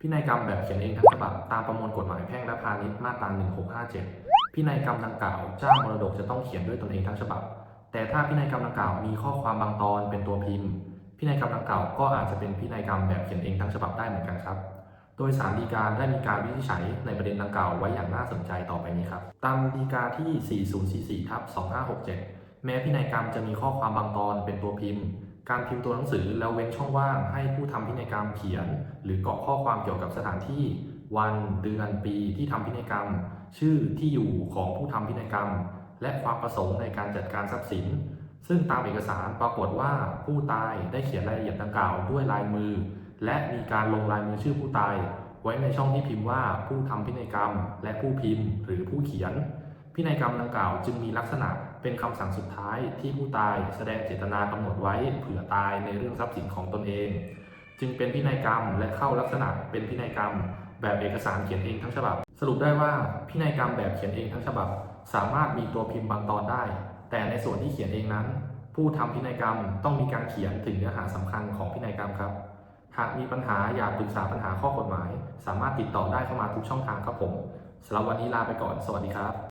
พินัยกรรมแบบเขียนเองทั้งฉบับตามประมวลกฎหมายแพ่งและพาณิชย์มาตรา 1657 พินัยกรรมดังกล่าวเจ้ามรดกจะต้องเขียนด้วยตนเองทั้งฉบับ แต่ถ้าพินัยกรรมดังกล่าวมีข้อความบางตอนเป็นตัวพิมพ์ พินัยกรรมดังกล่าวก็อาจจะเป็นพินัยกรรมแบบเขียนเองทั้งฉบับได้เหมือนกันครับ โดยสารดีกาได้มีการวินิจฉัยในประเด็นดังกล่าวไว้อย่างน่าสนใจต่อไปนี้ครับ ตามดีกาที่ 4044ทับ2567 แม้พินัยกรรมจะมีข้อความบางตอนเป็นตัวพิมพ์ การพิมพ์ตัวหนังสือแล้วเว้นช่องว่างให้ผู้ทำพินัยกรรมเขียน หรือเกาะข้อความเกี่ยวกับสถานที่ วันเดือนปีที่ทำพินัยกรรม ชื่อที่อยู่ของผู้ทำพินัยกรรม และความประสงค์ในการจัดการทรัพย์สิน ซึ่งตามเอกสารปรากฏว่าผู้ตายได้เขียนรายละเอียดดังกล่าวด้วยลายมือ และมีการลงลายมือชื่อผู้ตาย ไว้ในช่องที่พิมพ์ว่าผู้ทำพินัยกรรม และผู้พิมพ์ หรือผู้เขียน พินัยกรรมดังกล่าวจึงมีลักษณะ เป็นคำสั่งสุดท้ายที่ผู้ตายแสดงเจตนากำหนดไว้เผื่อตายในเรื่องทรัพย์สินของตนเอง จึงเป็นพินัยกรรมและเข้าลักษณะเป็นพินัยกรรม แบบเอกสารเขียนเองทั้งฉบับ สรุปได้ว่าพินัยกรรมแบบเขียนเองทั้งฉบับ สามารถมีตัวพิมพ์บางตอนได้ แต่ในส่วนที่เขียนเองนั้น ผู้ทำพินัยกรรมต้องมีการเขียนถึงเนื้อหาสำคัญของพินัยกรรมครับหากมีปัญหาอยากปรึกษาปัญหาข้อกฎหมาย สามารถติดต่อได้เข้ามาทุกช่องทางครับผมสำหรับวันนี้ลาไปก่อน สวัสดีครับ